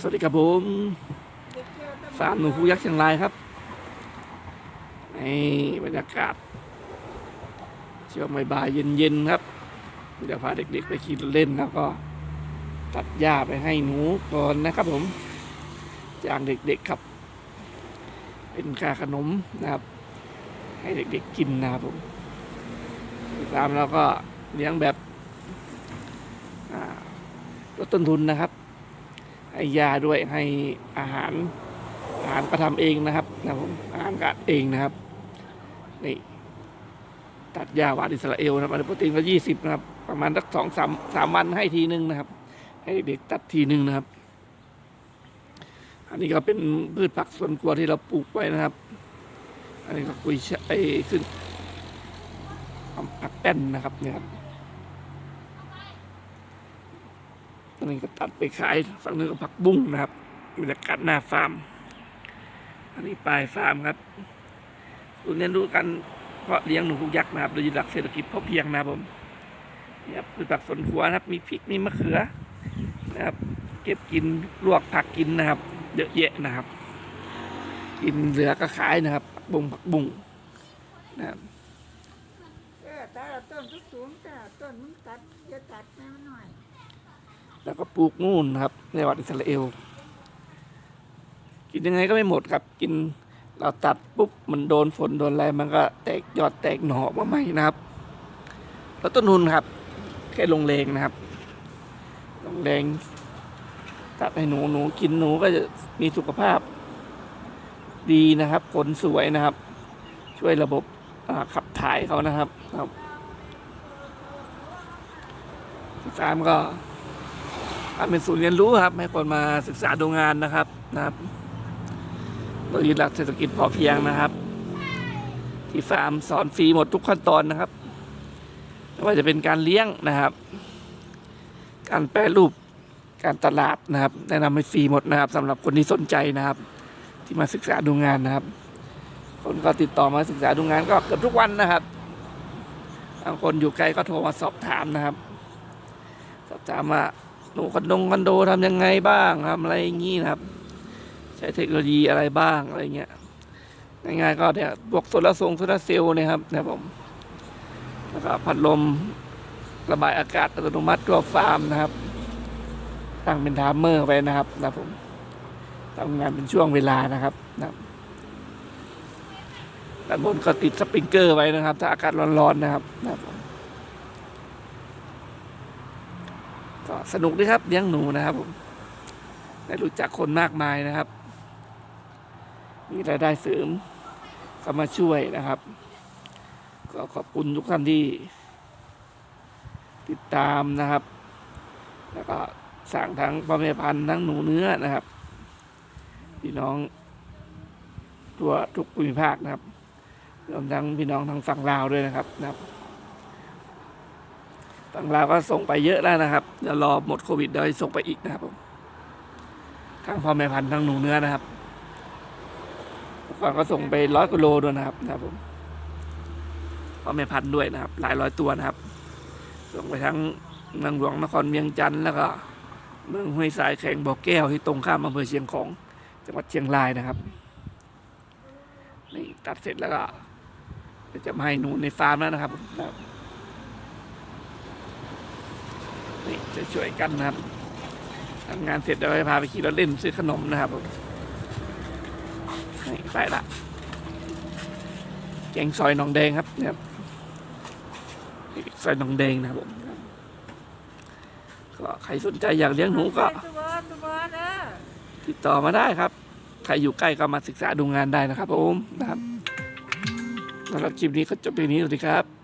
สวัสดีครับผมฟาร์มหนูฟูยักษ์เชียงรายครับนี่บรรยากาศช่วงบ่ายเย็นๆครับเดี๋ยวพาเด็กๆไปขี่เล่นแล้วก็ ตัดหญ้าไปให้หนูก่อนนะครับผมจ้างเด็กๆครับ เป็นค่าขนมนะครับ ให้เด็กๆกินนะครับผมตามแล้วก็เลี้ยงแบบลดต้นทุนนะครับ ให้ยาด้วยให้อาหารอาหารก็ทำเองนะครับนะผมอาหารกัดเองนะครับนี่ตัดยาหวานอิสราเอลนะครับอันนี้โปรตีนก็ยี่สิบนะครับ ประมาณสักสองสามสามวันให้ทีนึงนะครับ ให้เด็กตัดทีนึงนะครับ อันนี้ก็เป็นพืชผักสวนครัวที่เราปลูกไว้นะครับ อันนี้ก็กุยช่ายไอ้ขึ้นผักแป้นนะครับเนี่ยครับ นนี้ก็ตัดไปขายฝั่งนึงก็ผักบุ้งนะครับบรรยากาศหน้าฟาร์ม อันนี้ปลายฟาร์มครับศูนย์เรียนรู้กันเพาะเลี้ยงหนูพุกยักษ์นะครับโดยยึดหลักเศรษฐกิจพอเพียงนะครับผมนี่ครับคือผักสวนครัวนะครับ มีพริกมีมะเขือนะครับ เก็บกินลวกผักกินนะครับเยอะแยะนะครับ กินเหลือก็ขายนะครับผักบุ้งผักบุ้งนะครับเออต่ละต้นสูงแต่ต้นมึงตัดจะตัดแม่หน่อย แล้วก็ปลูกนู่นครับ ในวัดอิสราเอล กินยังไงก็ไม่หมดครับ กินเราตัดปุ๊บมันโดนฝนโดนอะไรมันก็แตกยอดแตกหน่อมาใหม่นะครับ แล้วต้นทุนครับ แค่ลงแรงนะครับ ลงแรงตัดให้หนูหนูกินหนูก็จะมีสุขภาพ ดีนะครับขนสวยนะครับ ช่วยระบบขับถ่ายเขานะครับครับสามก็ ทำเป็นศูนย์เรียนรู้ครับ ให้คนมาศึกษาดูงานนะครับนะครับโดยยึดหลักเศรษฐกิจพอเพียงนะครับ ที่ฟาร์มสอนฟรีหมดทุกขั้นตอนนะครับไม่ว่าจะเป็นการเลี้ยงนะครับ การแปรรูปการตลาดนะครับ แนะนำให้ฟรีหมดนะครับสำหรับคนที่สนใจนะครับ ที่มาศึกษาดูงานนะครับ คนก็ติดต่อมาศึกษาดูงานก็เกือบทุกวันนะครับบางคนอยู่ไกลก็โทรมาสอบถามนะครับ สอบถามว่า หนูคอนโดคอนโดทำยังไงบ้างทำอะไรอย่างงี้นะครับ ใช้เทคโนโลยีอะไรบ้างอะไรเงี้ยง่ายๆก็เนี่ยพวกโซลาร์ทรงโซลาร์เซลล์นะครับนี่ยผมแล้วก็พัดลมระบายอากาศอัตโนมัติตัวฟาร์มนะครับ ตั้งเป็นไทามเมอร์ไว้นะครับนะผมทำงานเป็นช่วงเวลานะครับนะบด้านบนก็ติดสปริงเกอร์ไว้นะครับ ถ้าอากาศร้อนๆนะครับนะครับผม ก็สนุกดีครับเลี้ยงหนูนะครับผมได้รู้จักคนมากมายนะครับ มีรายได้เสริมเข้ามาช่วยนะครับ ก็ขอบคุณทุกท่านที่ ติดตามนะครับ แล้วก็สั่งทั้งพ่อแม่พันธุ์ทั้งหนูเนื้อนะครับพี่น้องทั่วทุกภูมิภาคนะครับรวมทั้งพี่น้องทางฝั่งลาวด้วยนะครับนะครับ ฝั่งลาวก็ส่งไปเยอะแล้วนะครับเดี๋ยวรอหมดโควิดเดี๋ยวส่งไปอีกนะครับผมทั้งพ่อแม่พันธุ์ทั้งหนูเนื้อนะครับฝั่งก็ส่งไปร้อยกิโลด้วยนะครับนะครับผมพ่อแม่พันธุ์ด้วยนะครับ หลายร้อยตัวนะครับ ส่งไปทั้งเมืองหลวงนครเวียงจันทร์แล้วก็เมืองห้วยสายแข่งบ่อแก้วที่ตรงข้ามอำเภอเชียงของ จังหวัดเชียงรายนะครับนี่ตัดเสร็จแล้วก็จะมาให้หนูในฟาร์มแล้วนะครับ นี่จะช่วยกันนะครับทำงานเสร็จเดี๋ยวจะพาไปขี่รถเล่นซื้อขนมนะครับผมนี่ไปละแกงซอยหนองแดงครับเนี่ยซอยหนองแดงนะครับผมก็ใครสนใจอยากเลี้ยงหนูก็ติดต่อมาได้ครับ ใครอยู่ใกล้ก็มาศึกษาดูงานได้นะครับผมนะครับสำหรับคลิปนี้ก็จบเพียงนี้สวัสดีครับ